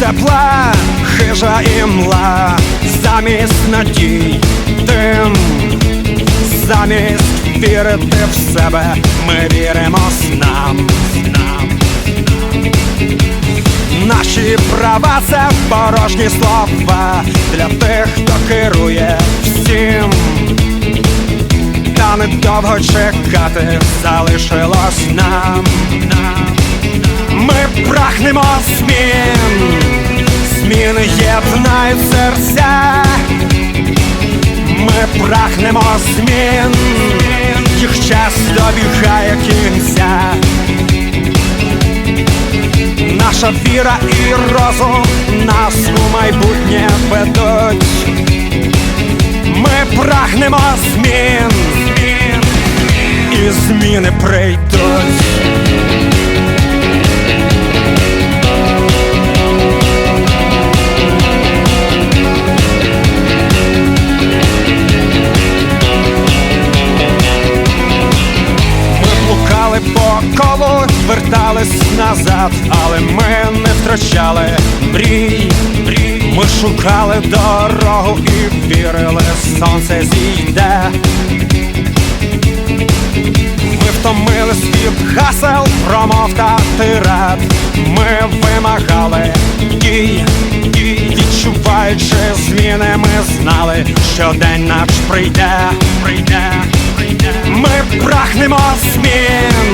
тепла, хижа і мла, замість надій тим, замість вірити в себе, ми віримо снам. снам. Наші права це порожні слова для тих, хто керує всім. Та недовго чекати залишилось нам. нам. Ми прагнемо змін, зміни єднають серця. Ми прагнемо змін, їх час добігає кінця. Наша віра і розум нас у майбутнє ведуть. Ми прагнемо змін, і зміни прийдуть. Назад, але ми не втрачали мрій. мрій. Ми шукали дорогу і вірили, сонце зійде. Ми втомились від гасел, промов та тират. Ми вимагали дій, дій. відчуваючи зміни, ми знали, що день наш прийде, прийде, прийде. Ми прагнемо змін,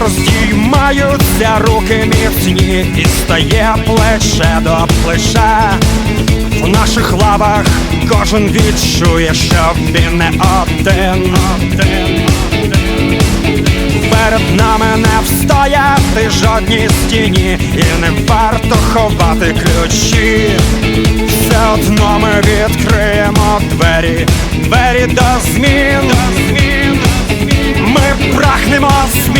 І вгору здіймаються руки міцні, і стає плече до плеча. В наших лавах кожен відчує, що він не один. Перед нами не встояти жодній стіні, і не варто ховати ключі. Все одно ми відкриємо двері, двері до змін. Ми прагнемо змін,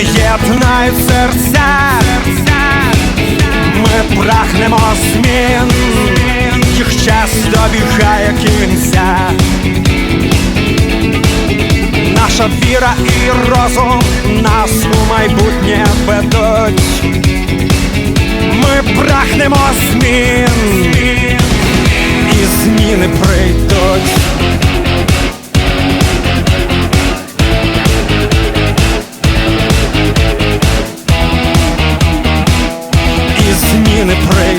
єднають серця. Ми прагнемо змін, їх час добігає кінця. Наша віра і розум нас у майбутнє ведуть. Ми прагнемо змін, І зміни прийдуть.